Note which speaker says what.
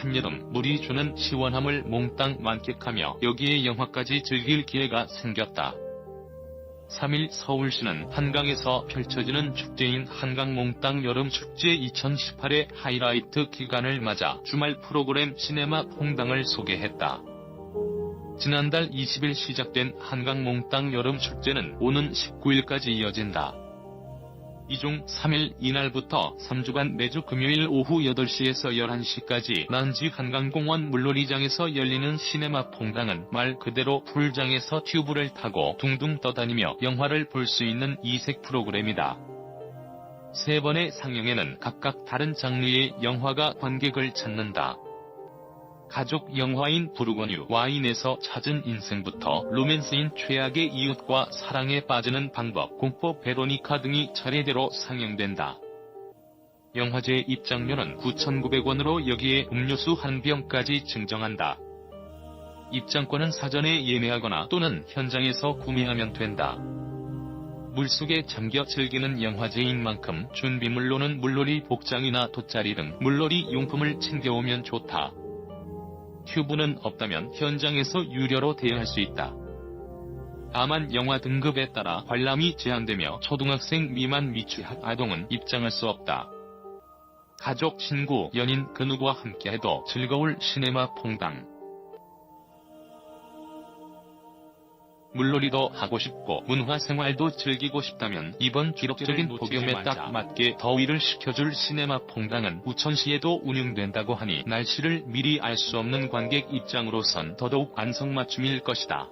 Speaker 1: 한여름 물이 주는 시원함을 몽땅 만끽하며 여기에 영화까지 즐길 기회가 생겼다. 3일 서울시는 한강에서 펼쳐지는 축제인 한강 몽땅 여름축제 2018의 하이라이트 기간을 맞아 주말 프로그램 시네마 퐁당을 소개했다. 지난달 20일 시작된 한강 몽땅 여름축제는 오는 19일까지 이어진다. 이중 3일 이날부터 3주간 매주 금요일 오후 8시에서 11시까지 난지 한강공원 물놀이장에서 열리는 시네마 퐁당은 말 그대로 풀장에서 튜브를 타고 둥둥 떠다니며 영화를 볼 수 있는 이색 프로그램이다. 세 번의 상영에는 각각 다른 장르의 영화가 관객을 찾는다. 가족 영화인 부르고뉴 와인에서 찾은 인생부터 로맨스인 최악의 이웃과 사랑에 빠지는 방법 공포 베로니카 등이 차례대로 상영된다. 영화제 입장료는 9,900원으로 여기에 음료수 한 병까지 증정한다. 입장권은 사전에 예매하거나 또는 현장에서 구매하면 된다. 물속에 잠겨 즐기는 영화제인 만큼 준비물로는 물놀이 복장이나 돗자리 등 물놀이 용품을 챙겨오면 좋다. 튜브는 없다면 현장에서 유료로 대여할 수 있다. 다만 영화 등급에 따라 관람이 제한되며 초등학생 미만 미취학 아동은 입장할 수 없다. 가족, 친구, 연인 그 누구와 함께해도 즐거울 시네마 퐁당. 물놀이도 하고 싶고 문화생활도 즐기고 싶다면 이번 기록적인 폭염에 딱 맞게 더위를 식혀줄 시네마 퐁당은 우천시에도 운영된다고 하니 날씨를 미리 알 수 없는 관객 입장으로선 더더욱 안성맞춤일 것이다.